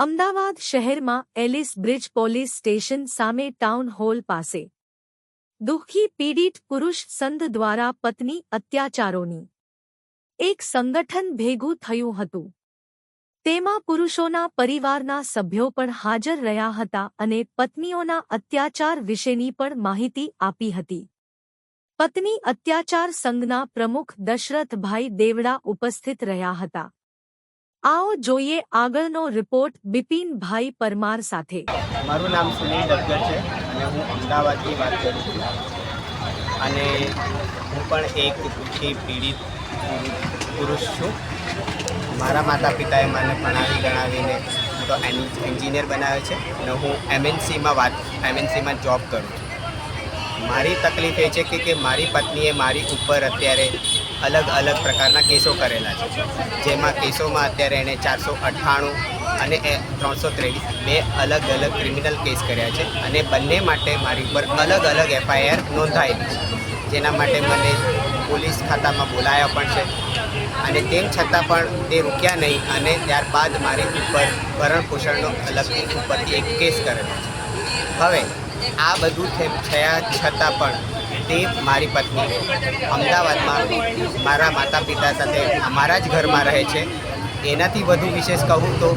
અમદાવાદ શહેરમાં Alice bridge police station સામે town hall પાસે. દુઃખી પીડિત પુરુષ સંઘ દ્વારા પત્ની અત્યાચારોની. એક સંગઠન ભેગું થયું હતું. તેમાં પુરુષોના પરિવારના સભ્યો પણ હાજર રહ્યા હતા અને પત્નીઓના અત્યાચાર વિશેની પણ માહિતી આપી હતી. પત્ની અત્યાચાર સંઘના પ્રમુખ દશરથભાઈ દેવડા ઉપસ્થિત રહ્યા હતા. આવો જોઈએ આગળનો રિપોર્ટ બિપિનભાઈ પરમાર સાથે. મારું નામ સુનિલ ડગર છે અને હું અમદાવાદથી વાત કરું છું. અને હું પણ એક દુઃખી પીડિત પુરુષ છું. મારા માતા પિતાએ મને ભણાવી ગણાવીને તો એની એન્જિનિયર બનાવ્યો છે અને હું એમએનસીમાં વાત, એમએનસીમાં જોબ કરું છું. મારી તકલીફ એ છે કે મારી પત્નીએ મારી ઉપર અત્યારે અલગ અલગ પ્રકારના કેસો કરેલા છે. જેમાં કેસોમાં અત્યારે એણે ચારસો અઠ્ઠાણું અને એ ત્રણસો ત્રેવીસ બે અલગ અલગ ક્રિમિનલ કેસ કર્યા છે અને બંને માટે મારી ઉપર અલગ અલગ એફઆઈઆર નોંધાયેલી છે. જેના માટે મને પોલીસ ખાતામાં બોલાયા પણ છે અને તેમ છતાં પણ તે રૂક્યા નહીં અને ત્યારબાદ મારી ઉપર ભરણપોષણનો અલગ અલગથી ઉપરથી એક કેસ કરેલો છે. હવે આ બધું થયા છતાં પણ તે મારી પત્ની અમદાવાદમાં મારા માતા પિતા સાથે મારા જ ઘરમાં રહે છે. એનાથી વધુ વિશેષ કહું તો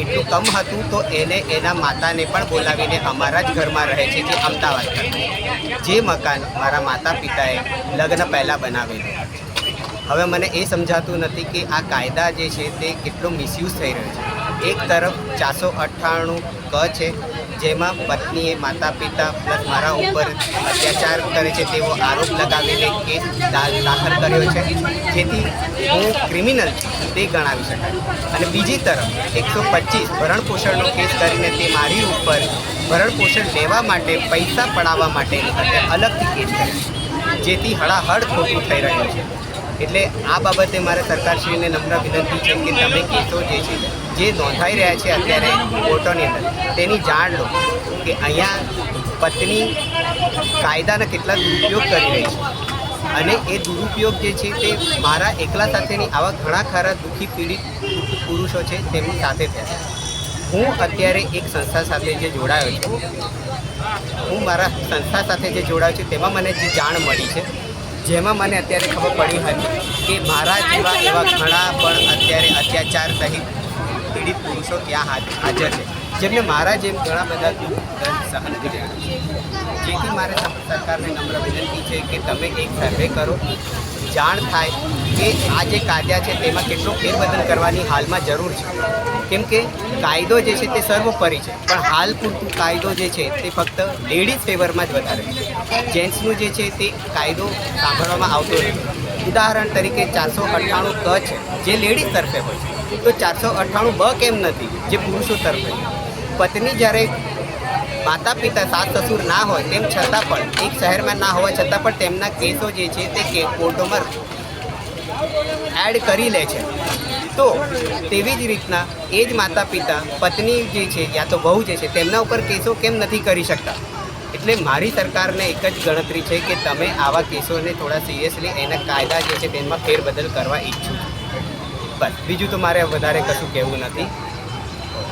એટલું કમ હતું તો એને એના માતાને પણ બોલાવીને અમારા જ ઘરમાં રહે છે, જે અમદાવાદ ખાતે. જે મકાન મારા માતા પિતાએ લગ્ન પહેલાં બનાવેલું હવે મને એ સમજાતું નથી કે આ કાયદા જે છે તે કેટલો મિસયુઝ થઈ રહ્યો છે. એક તરફ ચારસો અઠ્ઠાણું ક છે જેમાં પત્નીએ માતા પિતા પ્લસ મારા ઉપર અત્યાચાર કરે છે તેવો આરોપ લગાવીને કેસ દાખલ કર્યો છે. જેથી હું ક્રિમિનલ તે ગણાવી શકાય. અને બીજી તરફ, એકસો પચીસ ભરણપોષણનો કેસ કરીને તે મારી ઉપર ભરણપોષણ લેવા માટે, પૈસા પડાવવા માટે અલગથી કેસ કરે જેથી હળાહળ ખોટું થઈ રહ્યું છે. એટલે આ બાબતે મારે સરકારશ્રીને નમ્ર વિનંતી છે કે તમે કેસો જે છે જે નોંધાઈ રહ્યા છે અત્યારે કોર્ટોની અંદર, તેની જાણ લો કે અહીંયા પત્ની કાયદાના કેટલા દુરુપયોગ કરી રહી છે. અને એ દુરુપયોગ જે છે તે મારા એકલા સાથેની આવા ઘણા ખરા દુઃખી પીડિત પુરુષો છે તેમની સાથે થયા હું અત્યારે એક સંસ્થા સાથે જે જોડાયો છું, હું મારા સંસ્થા સાથે જે જોડાયો છું, તેમાં મને જે જાણ મળી છે, જેમાં મને અત્યારે ખબર પડી હતી કે મારા જેવા એવા ઘણા પણ અત્યાચાર સહિત પીડિત પુરુષો ત્યાં હાજ- હાજર છે. જેમને મારા જેમ ઘણા બધા દુઃખ સહન કર્યા જેથી મારે સરકારને નમ્ર વિનંતી છે કે તમે એક સર્વે કરો. જાણ થાય કે આ જે કાયદા છે તેમાં કેટલો ફેરબદલ કરવાની હાલમાં જરૂર છે. કેમ કે કાયદો જે છે તે સર્વોપરી છે. પણ હાલ પૂરતું કાયદો જે છે તે ફક્ત લેડીઝ ફેવરમાં જ વધારે છે. જેન્ટ્સનું જે છે તે કાયદો સાંભળવામાં આવતો નથી. ઉદાહરણ તરીકે ચારસો અઠ્ઠાણું ક છે, જે લેડીઝ તરફે હોય છે. તો ચારસો અઠ્ઠાણું બ કેમ નથી? જે પુરુષો તરફે. પત્ની જ્યારે માતા પિતા, સાસ સસુર ના હોય, તેમ છતાં પણ, એક શહેરમાં ના હોવા છતાં પણ તેમના કેસો જે છે તે કે કોર્ટોમાં એડ કરી લે છે. તો તેવી જ રીતના એ જ માતા પિતા, પત્ની જે છે, યા તો બહુ જે છે, તેમના ઉપર કેસો કેમ નથી કરી શકતા? એટલે મારી સરકારને એક જ ગણતરી છે કે તમે આવા કેસોને થોડા સિરિયસલી એના કાયદા જે છે તેમાં ફેરબદલ કરવા ઈચ્છું બસ, બીજું તો મારે વધારે કશું કહેવું નથી.